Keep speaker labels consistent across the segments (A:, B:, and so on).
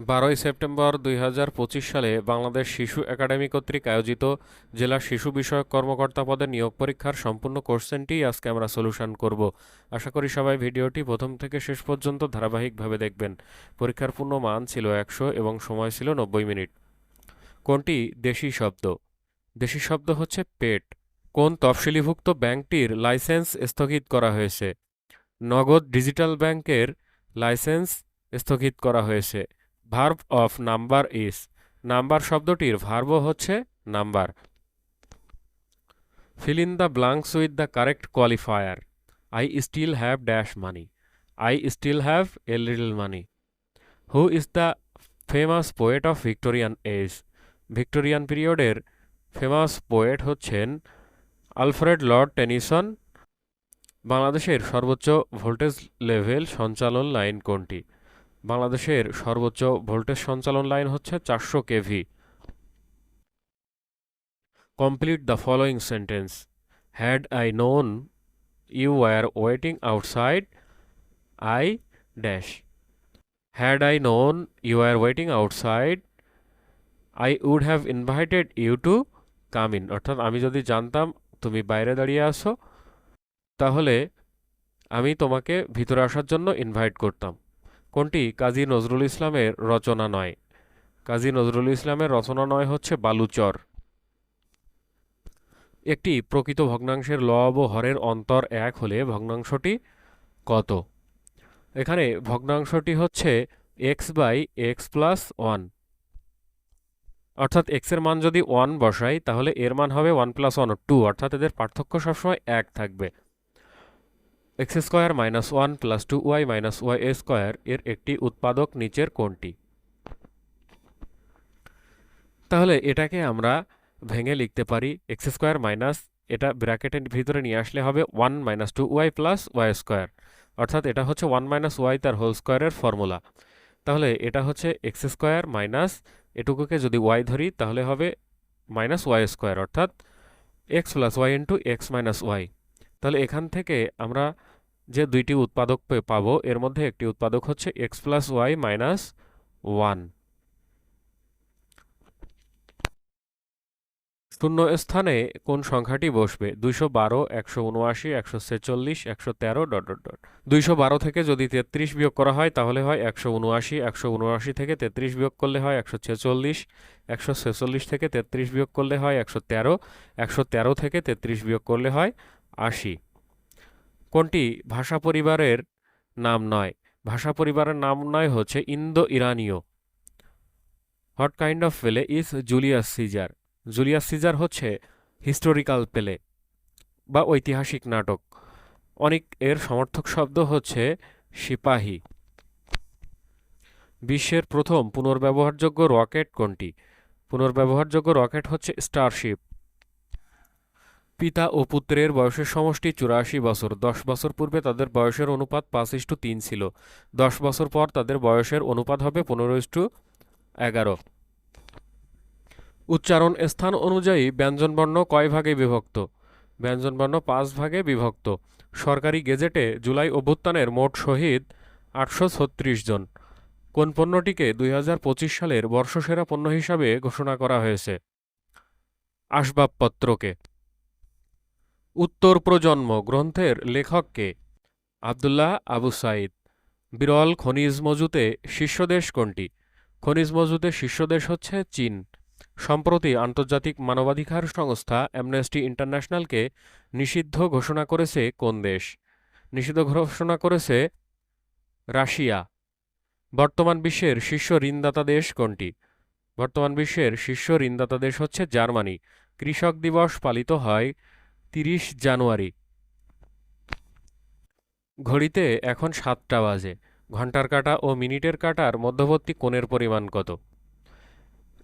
A: বারোই সেপ্টেম্বর দুই হাজার পঁচিশ সালে বাংলাদেশ শিশু একাডেমি কর্তৃক আয়োজিত জেলা শিশু বিষয়ক কর্মকর্তা পদে নিয়োগ পরীক্ষার সম্পূর্ণ কোশ্চেনটি আজকে আমরা সলিউশন করব। আশা করি সবাই ভিডিওটি প্রথম থেকে শেষ পর্যন্ত ধারাবাহিকভাবে দেখবেন। পরীক্ষার পূর্ণ মান ছিল একশো এবং সময় ছিল নব্বই মিনিট। কোনটি দেশি শব্দ? দেশি শব্দ হচ্ছে পেট। কোন তফসিলিভুক্ত ব্যাংকটির লাইসেন্স স্থগিত করা হয়েছে? নগদ ডিজিটাল ব্যাংকের লাইসেন্স স্থগিত করা হয়েছে। Verb of number is number শব্দটির ভার্ব হচ্ছে number fill in the blanks with the correct qualifier I still have dash money I still have a little money who is the famous poet of Victorian age Victorian পিরিয়ডের famous poet হচ্ছেন Alfred Lord Tennyson বাংলাদেশের সর্বোচ্চ voltage level সঞ্চালন line কোনটি? বাংলাদেশের সর্বোচ্চ voltage সঞ্চালন line হচ্ছে চারশো KV. Complete the following sentence had I known you are waiting outside I dash had I known you are waiting outside I would have invited you to come in অর্থাৎ আমি যদি জানতাম তুমি বাইরে দাঁড়িয়ে আসো তাহলে আমি তোমাকে ভিতরে আসার জন্য ইনভাইট করতাম। কোনটি কাজী নজরুল ইসলামের রচনা নয়? কাজী নজরুল ইসলামের রচনা নয় হচ্ছে বালুচর। একটি প্রকৃত ভগ্নাংশের লব হরের অন্তর এক হলে ভগ্নাংশটি কত? এখানে ভগ্নাংশটি হচ্ছে X by X plus one. অর্থাৎ এক্সের মান যদি ওয়ান বসাই, তাহলে এর মান হবে ওয়ান প্লাস ওয়ান টু। অর্থাৎ এদের পার্থক্য সবসময় এক থাকবে। X square minus one plus two Y minus Y square এর একটি উৎপাদক নিচের কোনটি? তাহলে এটাকে আমরা ভেঙে লিখতে পারি এক্স স্কোয়ার মাইনাস, এটা ব্র্যাকেটের ভিতরে নিয়ে আসলে হবে one minus two Y plus Y square. অর্থাৎ এটা হচ্ছে ওয়ান মাইনাস ওয়াই তার হোল স্কোয়ারের ফর্মুলা। তাহলে এটা হচ্ছে এক্স স্কোয়ার মাইনাস, এটুকুকে যদি ওয়াই ধরি তাহলে হবে মাইনাস ওয়াই স্কোয়ার, অর্থাৎ X plus Y into X minus Y. তাহলে এখান থেকে আমরা যে দুইটি উৎপাদক পাবো, এর মধ্যে একটি উৎপাদক হচ্ছে X plus Y minus one শূন্য স্থানে কোন সংখ্যাটি বসবে? দুইশো বারো, একশো উনআশি, একশো ছেচল্লিশ, একশো তেরো, ডট ডট ডট। দুইশো বারো থেকে যদি তেত্রিশ বিয়োগ করা হয়, তাহলে হয় একশো উনআশি একশো উনআশি থেকে তেত্রিশ বিয়োগ করলে হয় একশো ছেচল্লিশ একশো ছেচল্লিশ থেকে তেত্রিশ বিয়োগ করলে হয় একশো তেরো একশো তেরো থেকে তেত্রিশ বিয়োগ করলে হয় আশি। কোনটি? ভাষা পরিবারের নাম নয়। ভাষা পরিবারের নাম নয় হচ্ছে Indo ইরানীয় what kind of play is Julius Caesar Julius Caesar হচ্ছে হিস্টোরিক্যাল পেলে বা ঐতিহাসিক নাটক। অনেক এর সমর্থক শব্দ হচ্ছে সিপাহী। বিশ্বের প্রথম পুনর্ব্যবহারযোগ্য রকেট কোনটি? পুনর্ব্যবহারযোগ্য রকেট হচ্ছে স্টারশিপ। পিতা ও পুত্রের বয়সের সমষ্টি চুরাশি বছর। দশ বছর পূর্বে তাদের বয়সের অনুপাত পাঁচ ইস্টু তিন ছিল। দশ বছর পর তাদের বয়সের অনুপাত হবে পনেরো ইস্টু এগারো। উচ্চারণ স্থান অনুযায়ী ব্যঞ্জনবর্ণ কয় ভাগে বিভক্ত? ব্যঞ্জনবর্ণ পাঁচ ভাগে বিভক্ত। সরকারি গেজেটে জুলাই অভ্যুত্থানের মোট শহীদ আটশো ছত্রিশ জন। কোন পণ্যটিকে দুই হাজার পঁচিশ সালের বর্ষসেরা পণ্য হিসাবে ঘোষণা করা হয়েছে? আসবাবপত্রকে। উত্তর প্রজন্ম গ্রন্থের লেখককে আবদুল্লাহ আবু সাইদ বিরল খনিজ মজুতে শীর্ষদেশ কোনটি? খনিজ মজুতে শীর্ষদেশ হচ্ছে চীন। সম্প্রতি আন্তর্জাতিক মানবাধিকার সংস্থা অ্যামনেস্টি ইন্টারন্যাশনালকে নিষিদ্ধ ঘোষণা করেছে কোন দেশ? নিষিদ্ধ ঘোষণা করেছে রাশিয়া। বর্তমান বিশ্বের শীর্ষ ঋণদাতা দেশ কোনটি? বর্তমান বিশ্বের শীর্ষ ঋণদাতা দেশ হচ্ছে জার্মানি। কৃষক দিবস পালিত হয় তিরিশ জানুয়ারি। ঘড়িতে এখন সাতটা বাজে। ঘণ্টার কাটা ও মিনিটের কাটার মধ্যবর্তী কোণের পরিমাণ কত?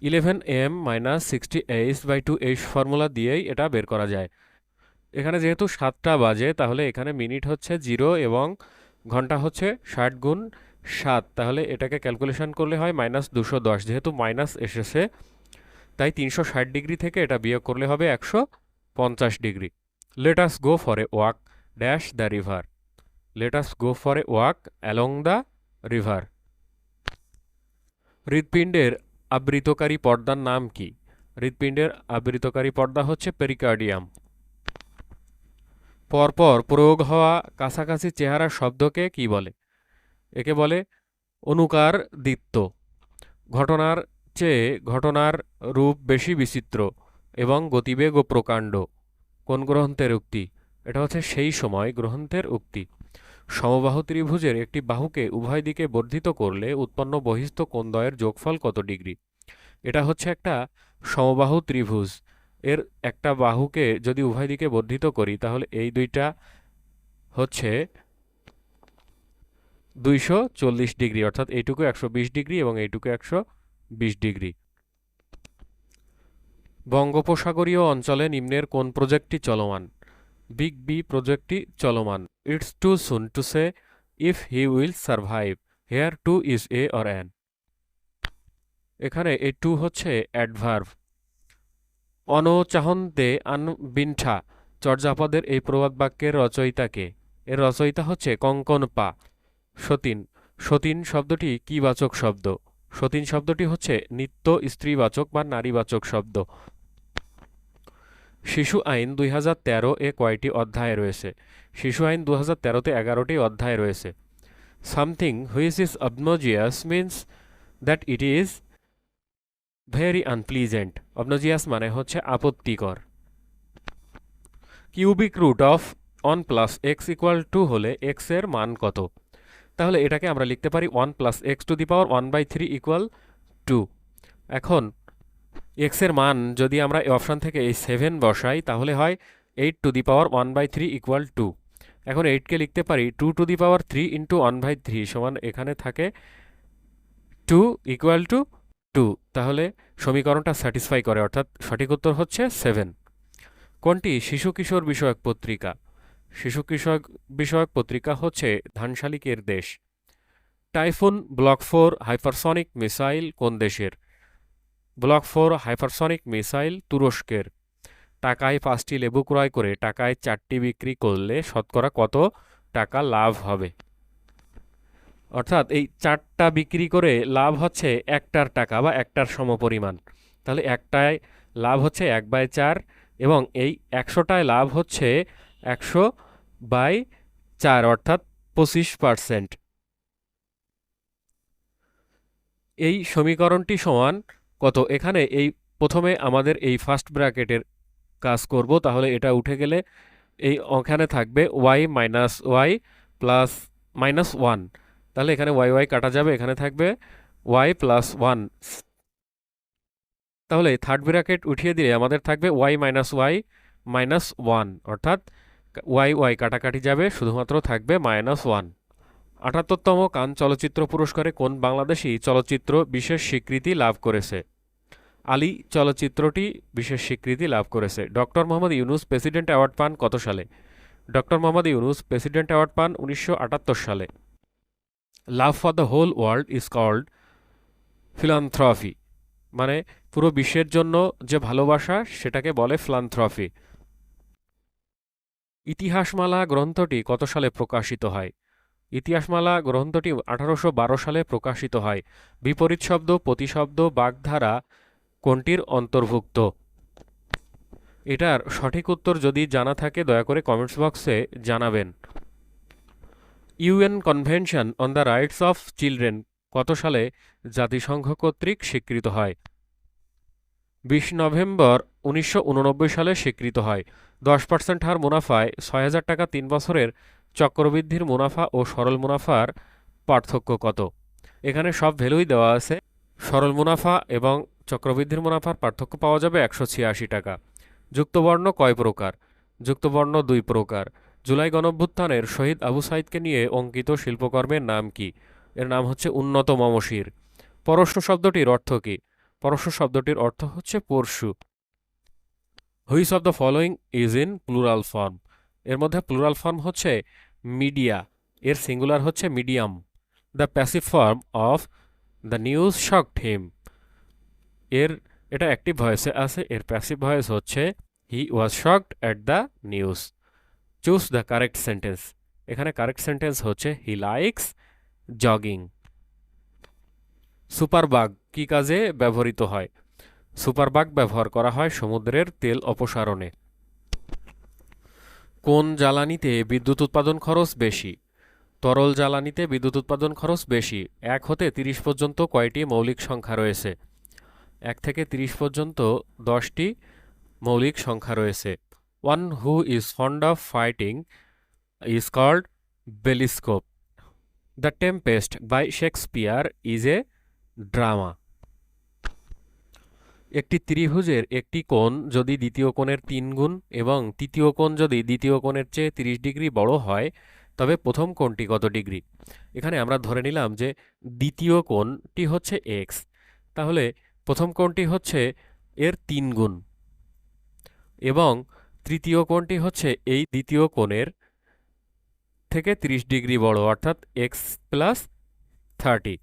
A: Eleven M minus sixty H by two H formula দিয়েই এটা বের করা যায়। এখানে যেহেতু সাতটা বাজে, তাহলে এখানে মিনিট হচ্ছে জিরো এবং ঘণ্টা হচ্ছে ষাট গুণ সাত। তাহলে এটাকে ক্যালকুলেশন করলে হয় মাইনাস দুশো দশ। যেহেতু মাইনাস এসেছে, তাই তিনশো ষাট ডিগ্রি থেকে এটা বিয়োগ করলে হবে একশো পঞ্চাশ degree. Let us go for a walk dash the river let us go for a walk along the river হৃৎপিণ্ডের আবৃতকারী পর্দার নাম কি? হৃৎপিণ্ডের আবৃতকারী পর্দা হচ্ছে পেরিকার্ডিয়াম পরপর প্রয়োগ হওয়া কাছাকাছি চেহারার শব্দকে কি বলে? একে বলে অনুকার দিত্য ঘটনার চেয়ে ঘটনার রূপ বেশি বিচিত্র। এবং গতিবেগ ও প্রকাণ্ড। কোন গ্রন্থের উক্তি? এটা হচ্ছে সেই সময় গ্রন্থের উক্তি। সমবাহু ত্রিভুজের একটি বাহুকে উভয় দিকে বর্ধিত করলে উৎপন্ন বহিস্থ কোণদ্বয়ের যোগফল কত ডিগ্রি? এটা হচ্ছে একটা সমবাহু ত্রিভুজ। এর একটা বাহুকে যদি উভয় দিকে বর্ধিত করি, তাহলে এই দুইটা হচ্ছে দুইশো চল্লিশ ডিগ্রি, অর্থাৎ এইটুকু একশো বিশ ডিগ্রি এবং এইটুকু একশো বিশ ডিগ্রি। বঙ্গোপসাগরীয় অঞ্চলে নিম্নের কোন প্রজেক্টটি চলমান? বিগ বি প্রজেক্টটি চলমান। It's too soon to say if he will survive. Here too is a or an এখানে এ টু হচ্ছে অ্যাডভার্ভ। অনচাহন্তে আনবিণ্ঠা চর্যাপদের এই প্রবাদ বাক্যের রচয়িতাকে এর রচয়িতা হচ্ছে কঙ্কন পা। সতীন। সতীন শব্দটি কি বাচক শব্দ? সতীন শব্দটি হচ্ছে নিত্য স্ত্রীবাচক বা নারীবাচক শব্দ। শিশু আইন দুই হাজার তেরো এ কয়টি অধ্যায় রয়েছে? শিশু আইন দু হাজার তেরোতে এগারোটি অধ্যায় রয়েছে। Something which is obnoxious means that it is very unpleasant obnoxious মানে হচ্ছে আপত্তিকর। Cubic root of one plus X equal to হলে এক্সের মান কত? তাহলে এটাকে আমরা লিখতে পারি one plus X to the power one by three equal to এখন এক্সের মান যদি আমরা এই অপশান থেকে এই সেভেন বসাই, তাহলে হয় eight to the power one by three equal to এখন এইটকে লিখতে পারি two to the power three into one by three সমান এখানে থাকে টু ইকুয়াল টু টু তাহলে সমীকরণটা স্যাটিসফাই করে, অর্থাৎ সঠিক উত্তর হচ্ছে সেভেন কোনটি? শিশু কিশোর বিষয়ক পত্রিকা। শিশু কিশোর বিষয়ক পত্রিকা হচ্ছে ধানশালিকের দেশ। Typhoon, block four hypersonic missile কোন দেশের? ব্লক ফোর হাইপারসনিক মিসাইল তুরস্কের। টাকায় পাঁচটি লেবু ক্রয় করে টাকায় চারটি বিক্রি করলে শতকরা কত টাকা লাভ হবে? অর্থাৎ এই চারটা বিক্রি করে লাভ হচ্ছে একটার টাকা বা একটার সমপরিমাণ। তাহলে একটায় লাভ হচ্ছে এক বাই চার এবং এই একশোটায় লাভ হচ্ছে একশো বাই চার অর্থাৎ পঁচিশ পারসেন্ট। এই সমীকরণটি সমান কত? এখানে এই প্রথমে আমাদের এই ফার্স্ট ব্র্যাকেটের কাজ করব, তাহলে এটা উঠে গেলে এই ওখানে থাকবে Y minus Y plus minus one তাহলে এখানে ওয়াই ওয়াই কাটা যাবে, এখানে থাকবে ওয়াই প্লাস ওয়ান তাহলে থার্ড ব্র্যাকেট উঠিয়ে দিলে আমাদের থাকবে Y minus Y minus one অর্থাৎ ওয়াই ওয়াই কাটাকাটি যাবে, শুধুমাত্র থাকবে মাইনাস ওয়ান আটাত্তরতম কান চলচ্চিত্র পুরস্কারে কোন বাংলাদেশি চলচ্চিত্র বিশেষ স্বীকৃতি লাভ করেছে? আলী চলচ্চিত্রটি বিশেষ স্বীকৃতি লাভ করেছে। Doctor Mohammad Yunus president award পান কত সালে? Doctor Mohammad Yunus president award পান উনিশশো আটাত্তর সালে। Love for the whole world is called philanthropy মানে পুরো বিশ্বের জন্য যে ভালোবাসা সেটাকে বলে ফিলান্থ্রফি। ইতিহাসমালা গ্রন্থটি কত সালে প্রকাশিত হয়? ইতিহাসমালা গ্রন্থটি আঠারোশো বারো সালে প্রকাশিত হয়। বিপরীত শব্দ, প্রতিশব্দ, বাগধারা কোনটির অন্তর্ভুক্ত? এটার সঠিক উত্তর যদি জানা থাকে, দয়া করে কমেন্টস বক্সে জানাবেন। UN convention on the rights of children কত সালে জাতিসংঘ কর্তৃক স্বীকৃত হয়? বিশ নভেম্বর উনিশশো উননব্বই সালে স্বীকৃত হয়। দশ পার্সেন্ট হার মুনাফায় ছয় হাজার টাকা তিন বছরের চক্রবৃদ্ধির মুনাফা ও সরল মুনাফার পার্থক্য কত? এখানে সব ভ্যালুই দেওয়া আছে। সরল মুনাফা এবং চক্রবৃদ্ধির মুনাফার পার্থক্য পাওয়া যাবে একশো ছিয়াশি টাকা। যুক্তবর্ণ কয় প্রকার? যুক্তবর্ণ দুই প্রকার। জুলাই গণভ্যুত্থানের শহীদ আবু সাইদকে নিয়ে অঙ্কিত শিল্পকর্মের নাম কি? এর নাম হচ্ছে উন্নত মমশির। পরশ্ন শব্দটির অর্থ কী? পরশ্ন শব্দটির অর্থ হচ্ছে পরশু। Which of the following is in plural form. এর মধ্যে প্লুরাল ফর্ম হচ্ছে মিডিয়া। এর সিঙ্গুলার হচ্ছে medium. The passive form of the news shocked him. এর, এটা অ্যাক্টিভ ভয়েসে আছে, এর প্যাসিভ ভয়েস হচ্ছে he was shocked at the news choose the correct sentence এখানে কারেক্ট সেন্টেন্স হচ্ছে হি লাইকস জগিং সুপারবাগ কি কাজে ব্যবহৃত হয়? সুপারবাগ ব্যবহার করা হয় সমুদ্রের তেল অপসারণে। কোন জ্বালানিতে বিদ্যুৎ উৎপাদন খরচ বেশি? তরল জ্বালানিতে বিদ্যুৎ উৎপাদন খরচ বেশি। এক হতে তিরিশ পর্যন্ত কয়টি মৌলিক সংখ্যা রয়েছে? এক থেকে তিরিশ পর্যন্ত দশটি মৌলিক সংখ্যা রয়েছে। One who is fond of fighting is called bellicose the Tempest by Shakespeare is a drama একটি ত্রিভুজের একটি কোণ যদি দ্বিতীয় কোণের তিন গুণ এবং তৃতীয় কোণ যদি দ্বিতীয় কোণের চেয়ে তিরিশ ডিগ্রি বড় হয়, তবে প্রথম কোণটি কত ডিগ্রি? এখানে আমরা ধরে নিলাম যে দ্বিতীয় কোণটি হচ্ছে এক্স তাহলে প্রথম কোণটি হচ্ছে এর তিন গুণ এবং তৃতীয় কোণটি হচ্ছে এই দ্বিতীয় কোণের থেকে 30 ডিগ্রি বড়, অর্থাৎ এক্স প্লাস থার্টি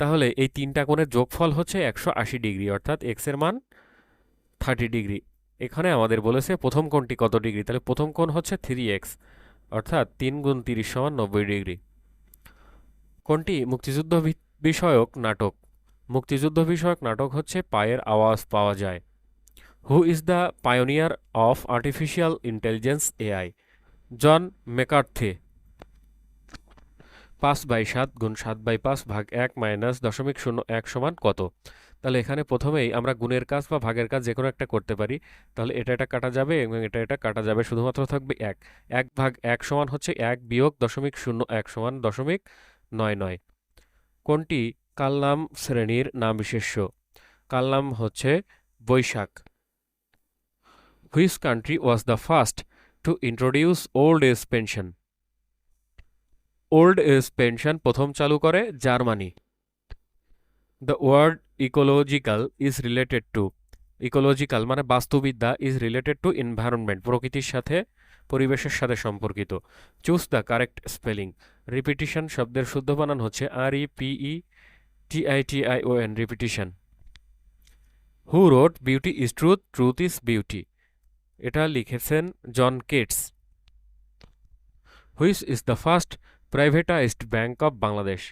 A: তাহলে এই তিনটা কোণের যোগফল হচ্ছে একশো আশি ডিগ্রি, অর্থাৎ এক্সের মান থার্টি ডিগ্রি। এখানে আমাদের বলেছে প্রথম কোণটি কত ডিগ্রি? তাহলে প্রথম কোণ হচ্ছে থ্রি এক্স অর্থাৎ তিন গুণ তিরিশ সমান নব্বই ডিগ্রি। কোনটি মুক্তিযুদ্ধ বিষয়ক নাটক। মুক্তিযুদ্ধ বিষয়ক নাটক হচ্ছে পায়ের আওয়াজ পাওয়া যায়। Who is the pioneer of artificial intelligence AI John McCarthy পাঁচ বাই সাত গুণ সাত বাই পাঁচ ভাগ এক মাইনাস দশমিক শূন্য এক সমান কত? তাহলে এখানে প্রথমেই আমরা গুণের কাজ বা ভাগের কাজ যে কোনো একটা করতে পারি। তাহলে এটা এটা কাটা যাবে এবং এটা এটা কাটা যাবে, শুধুমাত্র থাকবে এক। এক ভাগ এক সমান হচ্ছে এক বিয়োগ দশমিক শূন্য এক সমান দশমিক নয় নয়। কোনটি কালনাম শ্রেণির নাম বিশেষ্য কালনাম হচ্ছে Boishakh. Which country was the first to introduce old age pension. Old age pension প্রথম চালু করে Germany. The word ecological is related to. Ecological মানে বাস্তুবিদ্যা ইজ রিলেটেড টু এনভায়রনমেন্ট, প্রকৃতির সাথে, পরিবেশের সাথে সম্পর্কিত। Choose the correct spelling. Repetition শব্দের শুদ্ধ বানান হচ্ছে R E P E T I T I O N repetition who wrote beauty is truth truth is beauty এটা লিখেছেন John Keats. Which is the first privatised bank of Bangladesh.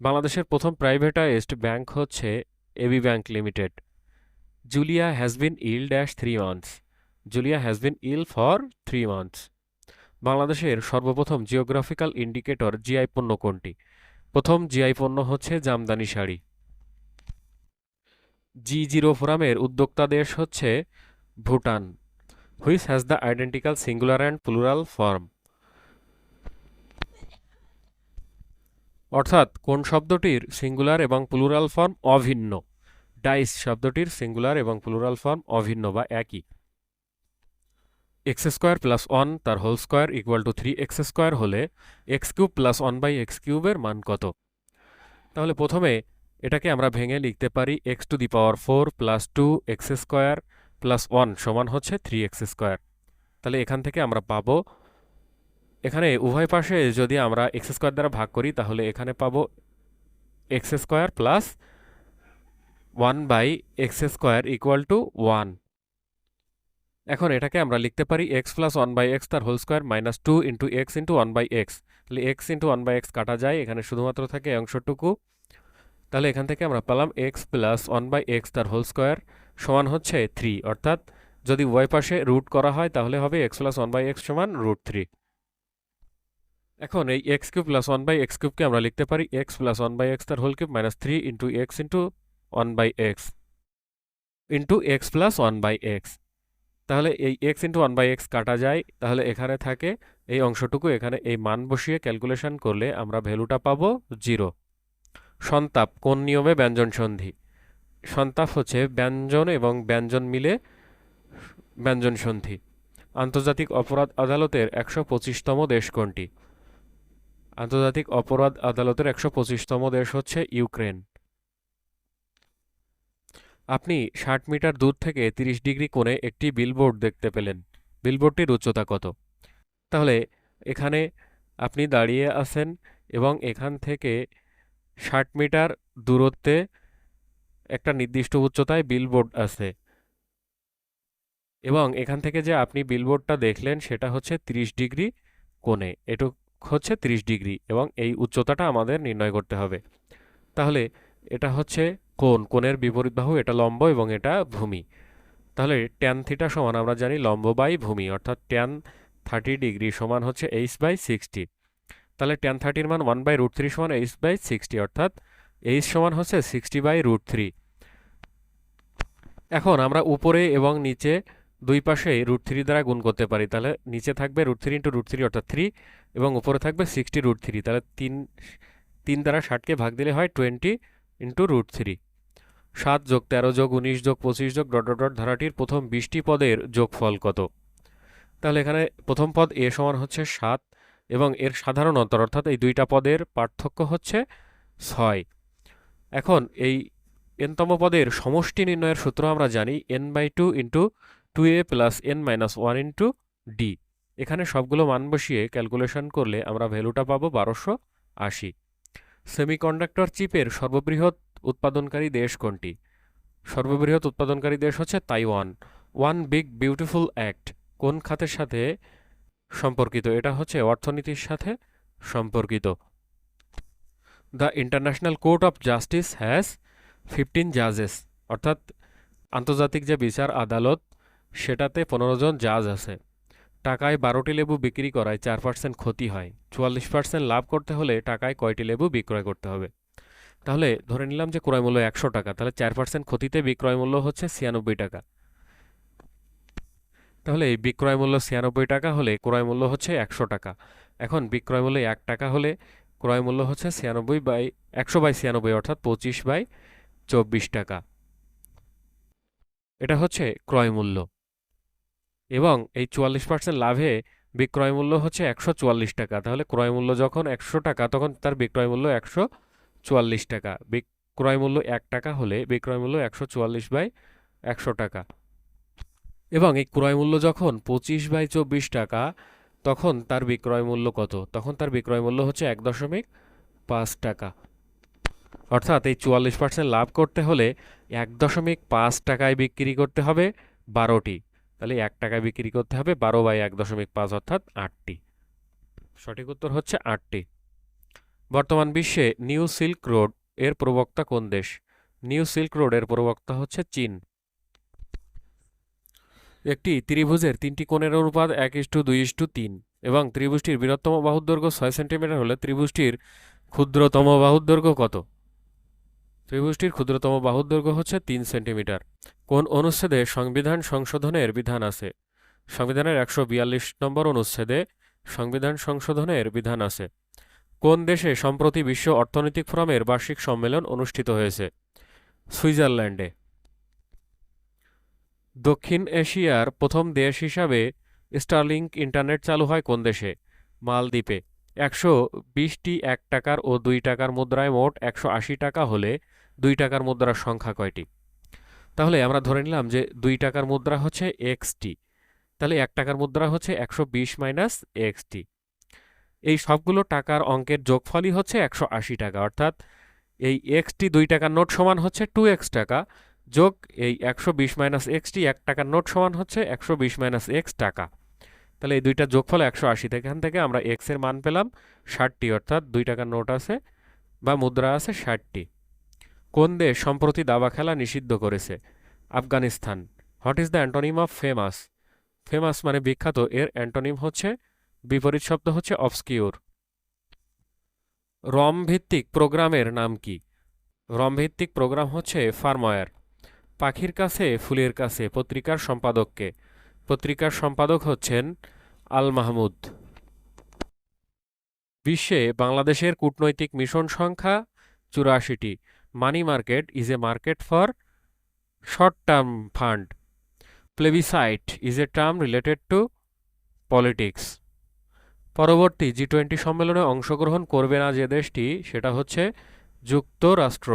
A: বাংলাদেশের প্রথম privatised bank হচ্ছে AB bank limited. Julia has been ill dash three months Julia has been ill for three months বাংলাদেশের সর্বপ্রথম geographical indicator GI পণ্য কোনটি? প্রথম GI পণ্য হচ্ছে জামদানি শাড়ি। জি জিরো ফোরামের উদ্যোক্তা দেশ হচ্ছে Bhutan which has the identical singular and plural form অর্থাৎ কোন শব্দটির সিঙ্গুলার এবং প্লুরাল ফর্ম অভিন্ন? ডাইস শব্দটির সিঙ্গুলার এবং প্লুরাল ফর্ম অভিন্ন বা একই। এক্স স্কোয়ার প্লাস ওয়ান তার whole square equal to three X square হলে X cube plus one by X কিউবের মান কত? তাহলে প্রথমে এটাকে আমরা ভেঙে লিখতে পারি X to the power four plus two X square plus one সমান হচ্ছে থ্রি এক্স স্কোয়ার। তাহলে এখান থেকে আমরা পাবো, এখানে উভয় পাশে যদি আমরা এক্স স্কোয়ার দ্বারা ভাগ করি তাহলে এখানে পাবো x square plus one by x square equal to one. এখন এটাকে আমরা লিখতে পারি x plus one by x তার whole square minus two into x into one by x তাহলে x into one by x কাটা যায়, এখানে শুধুমাত্র থাকে অংশটুকু। তাহলে এখান থেকে আমরা পেলাম x plus one by x তার হোল স্কোয়ার সমান হচ্ছে থ্রি অর্থাৎ যদি ওয়াই পাশে রুট করা হয়, তাহলে হবে x plus one by x সমান রুট থ্রি এখন এই x cube plus one by x কিউবকে আমরা লিখতে পারি x plus one by x তার whole cube minus three into x into one by x into x plus one by x তাহলে এই x into one by x কাটা যায়। তাহলে এখানে থাকে, এই অংশটুকু এখানে এই মান বসিয়ে ক্যালকুলেশন করলে আমরা ভ্যালুটা পাবো জিরো সন্তাপ, কোন নিয়মে ব্যঞ্জন সন্ধি? সন্তাপ হচ্ছে ব্যঞ্জন এবং ব্যঞ্জন মিলে ব্যঞ্জন সন্ধি। আন্তর্জাতিক অপরাধ আদালতের একশো পঁচিশতম দেশ কোনটি? আন্তর্জাতিক অপরাধ আদালতের একশো পঁচিশতম দেশ হচ্ছে ইউক্রেন। আপনি ষাট মিটার দূর থেকে তিরিশ ডিগ্রি কোণে একটি বিলবোর্ড দেখতে পেলেন। বিলবোর্ডটির উচ্চতা কত? তাহলে এখানে আপনি দাঁড়িয়ে আছেন এবং এখান থেকে ষাট মিটার দূরত্বে একটা নির্দিষ্ট উচ্চতায় বিলবোর্ড আছে। এবং এখান থেকে যে আপনি বিলবোর্ডটা দেখলেন সেটা হচ্ছে তিরিশ ডিগ্রি কোণে। এটু হচ্ছে 30 ডিগ্রি এবং এই উচ্চতাটা আমাদের নির্ণয় করতে হবে। তাহলে এটা হচ্ছে কোণ, কোণের বিপরীত বাহু এটা লম্ব এবং এটা ভূমি। তাহলে ট্যান থিটা সমান আমরা জানি লম্ব বাই ভূমি, অর্থাৎ ট্যান থার্টি ডিগ্রি সমান হচ্ছে এইচ বাই সিক্সটি তাহলে ট্যান থার্টির মান ওয়ান বাই রুট থ্রি সমান এইচ বাই সিক্সটি অর্থাৎ এইচ সমান হচ্ছে সিক্সটি বাই রুট থ্রি এখন আমরা উপরে এবং নিচে দুই পাশে রুট থ্রি দ্বারা গুণ করতে পারি, তাহলে নিচে থাকবে root three into root three অর্থাৎ থ্রি এবং উপরে থাকবে সিক্সটি রুট থ্রি তাহলে তিন তিন দ্বারা ষাটকে ভাগ দিলে হয় টোয়েন্টি ইন্টু রুট থ্রি সাত যোগ তেরো যোগ উনিশ যোগ পঁচিশ যোগ ডট ডট ধারাটির প্রথম বিশটি পদের যোগফল কত? তাহলে এখানে প্রথম পদ এ সমান হচ্ছে সাত এবং এর সাধারণ অন্তর অর্থাৎ এই দুইটা পদের পার্থক্য হচ্ছে ছয়। এখন এই এনতম পদের সমষ্টি নির্ণয়ের সূত্র আমরা জানি n by two into two a plus n minus one into d এখানে সবগুলো মান বসিয়ে ক্যালকুলেশন করলে আমরা ভ্যালুটা পাবো বারোশো আশি। সেমিকন্ডাক্টর চিপের সর্ববৃহৎ উৎপাদনকারী দেশ কোনটি? সর্ববৃহৎ উৎপাদনকারী দেশ হচ্ছে Taiwan. One big beautiful act কোন খাতের সাথে সম্পর্কিত? এটা হচ্ছে অর্থনীতির সাথে সম্পর্কিত। The international court of justice has fifteen জাজেস। অর্থাৎ আন্তর্জাতিক যে বিচার আদালত, সেটাতে পনেরো জন জাজ আছে। টাকায় বারোটি লেবু বিক্রি করায় চার পার্সেন্ট ক্ষতি হয়। চুয়াল্লিশ পার্সেন্ট লাভ করতে হলে টাকায় কয়টি লেবু বিক্রয় করতে হবে? তাহলে ধরে নিলাম যে ক্রয় মূল্য একশো টাকা, তাহলে চার পার্সেন্ট ক্ষতিতে বিক্রয় মূল্য হচ্ছে ছিয়ানব্বই টাকা। তাহলে এই বিক্রয় মূল্য ছিয়ানব্বই টাকা হলে ক্রয় মূল্য হচ্ছে একশো টাকা। এখন বিক্রয় মূল্য এক টাকা হলে ক্রয় মূল্য হচ্ছে ছিয়ানব্বই বাই একশো বাই ছিয়ানব্বই, অর্থাৎ পঁচিশ বাই চব্বিশ টাকা। এটা হচ্ছে ক্রয় মূল্য। এবং এই চুয়াল্লিশ পার্সেন্ট লাভে বিক্রয় মূল্য হচ্ছে একশো চুয়াল্লিশ টাকা। তাহলে ক্রয় মূল্য যখন একশো টাকা, তখন তার বিক্রয় মূল্য একশো চুয়াল্লিশ টাকা। বিক্রয় মূল্য এক টাকা হলে বিক্রয় মূল্য একশো চুয়াল্লিশ বাই একশো টাকা। এবং এই ক্রয় মূল্য যখন পঁচিশ বাই চব্বিশ টাকা, তখন তার বিক্রয় মূল্য কত? তখন তার বিক্রয় মূল্য হচ্ছে এক দশমিক পাঁচ টাকা। অর্থাৎ এই চুয়াল্লিশ পার্সেন্ট লাভ করতে হলে এক দশমিক পাঁচ টাকায় বিক্রি করতে হবে বারোটি। তাহলে এক টাকায় বিক্রি করতে হবে বারো বাই এক দশমিক পাঁচ অর্থাৎ আটটি। সঠিক উত্তর হচ্ছে আটটি। বর্তমান বিশ্বে নিউ সিল্ক রোডের প্রবক্তা কোন দেশ? নিউ সিল্ক রোডের প্রবক্তা হচ্ছে চীন। একটি ত্রিভুজের তিনটি কোণের অনুপাত এক ইস্টু দুই ইস্টু তিন এবং ত্রিভুজটির বৃহত্তম বাহুর দৈর্ঘ্য ছয় সেন্টিমিটার হলে ত্রিভুজটির ক্ষুদ্রতম বাহুর দৈর্ঘ্য কত? ত্রিভুজটির ক্ষুদ্রতম বাহুর দৈর্ঘ্য হচ্ছে তিন সেন্টিমিটার। কোন অনুচ্ছেদে সংবিধান সংশোধনের বিধান আছে? সংবিধানের একশো বিয়াল্লিশ নম্বর অনুচ্ছেদে সংবিধান সংশোধনের বিধান আছে। কোন দেশে সম্প্রতি বিশ্ব অর্থনৈতিক ফোরামের বার্ষিক সম্মেলন অনুষ্ঠিত হয়েছে? সুইজারল্যান্ডে। দক্ষিণ এশিয়ার প্রথম দেশ হিসাবে স্টারলিংক ইন্টারনেট চালু হয় কোন দেশে? মালদ্বীপে। একশো বিশটি এক টাকার ও দুই টাকার মুদ্রায় মোট একশো আশি টাকা হলে দুই টাকার মুদ্রার সংখ্যা কয়টি? তাহলে আমরা ধরে নিলাম যে দুই টাকার মুদ্রা হচ্ছে এক্সটি তাহলে এক টাকার মুদ্রা হচ্ছে একশো বিশ মাইনাস এক্সটি এই সবগুলো টাকার অঙ্কের যোগফলই হচ্ছে একশো আশি টাকা। অর্থাৎ এই এক্সটি দুই টাকার নোট সমান হচ্ছে টু এক্স টাকা। যোগ এই একশো বিশ মাইনাস এক্সটি এক টাকার নোট সমান হচ্ছে একশো বিশ মাইনাস এক্স টাকা। তাহলে এই দুইটা যোগফল একশো আশি। এখান থেকে আমরা এক্সের মান পেলাম ষাটটি অর্থাৎ দুই টাকার নোট আছে বা মুদ্রা আছে ষাটটি কোন দেশ সম্প্রতি দাবা খেলা নিষিদ্ধ করেছে? Afghanistan. What is the antonym of famous famous মানে বিখ্যাত, এর অ্যান্টোনিম হচ্ছে, বিপরীত শব্দ হচ্ছে অবস্কিউর রম ভিত্তিক প্রোগ্রামের নাম কি? রম ভিত্তিক প্রোগ্রাম হচ্ছে ফার্মওয়্যার পাখির কাছে, ফুলের কাছে, পত্রিকার সম্পাদককে। পত্রিকার সম্পাদক হচ্ছেন আল মাহমুদ। বিশ্বে বাংলাদেশের কূটনৈতিক মিশন সংখ্যা চুরাশিটি। Money market is a market for short term fund plebiscite is a term related to politics পরবর্তী জি টোয়েন্টি সম্মেলনে অংশগ্রহণ করবে না যে দেশটি, সেটা হচ্ছে যুক্তরাষ্ট্র।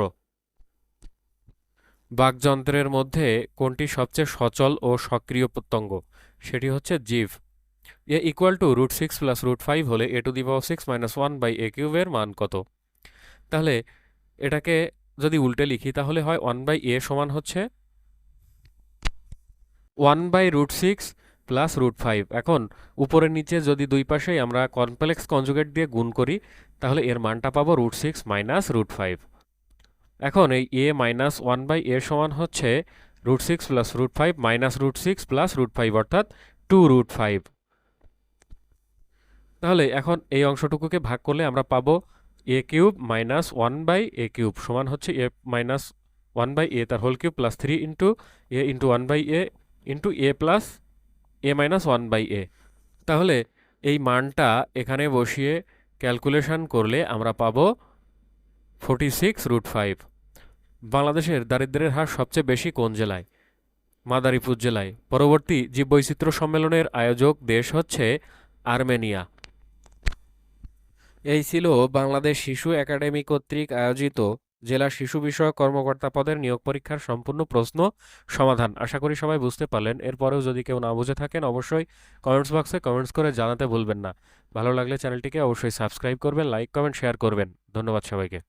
A: বাকযন্ত্রের মধ্যে কোনটি সবচেয়ে সচল ও সক্রিয় প্রত্যঙ্গ? সেটি হচ্ছে জিভ। A equal to root six plus root five হলে a to the power six minus one by a কিউবের মান কত? তাহলে এটাকে যদি উল্টে লিখি, তাহলে হয় ওয়ান বাই এ সমান হচ্ছে one by root six plus root five এখন, উপরের নিচে যদি দুই পাশেই আমরা কমপ্লেক্স কনজুগেট দিয়ে গুণ করি, তাহলে এর মানটা পাবো root six minus root five এখন এই a minus one by a সমান হচ্ছে root six plus root five minus root six plus root five অর্থাৎ টু রুট ফাইভ তাহলে এখন এই অংশটুকুকে ভাগ করলে আমরা পাবো a cube minus one by a cube সমান হচ্ছে a minus one by a তার whole cube plus three into a into one by a into a plus a minus one by a তাহলে এই মানটা এখানে বসিয়ে ক্যালকুলেশন করলে আমরা পাবো ফোর্টি সিক্স রুট ফাইভ বাংলাদেশের দারিদ্র্যের হার সবচেয়ে বেশি কোন জেলায়? মাদারীপুর জেলায়। পরবর্তী জীববৈচিত্র্য সম্মেলনের আয়োজক দেশ হচ্ছে আর্মেনিয়া। এই ছিল বাংলাদেশ শিশু একাডেমি কর্তৃক আয়োজিত জেলা শিশু বিষয়ক কর্মকর্তা পদের নিয়োগ পরীক্ষার সম্পূর্ণ প্রশ্ন সমাধান। আশা করি সবাই বুঝতে পারলেন। এরপরেও যদি কেউ না বুঝে থাকেন, অবশ্যই কমেন্টস বক্সে কমেন্টস করে জানাতে ভুলবেন না। ভালো লাগলে চ্যানেলটিকে অবশ্যই সাবস্ক্রাইব করবেন, লাইক, কমেন্ট, শেয়ার করবেন। ধন্যবাদ সবাইকে।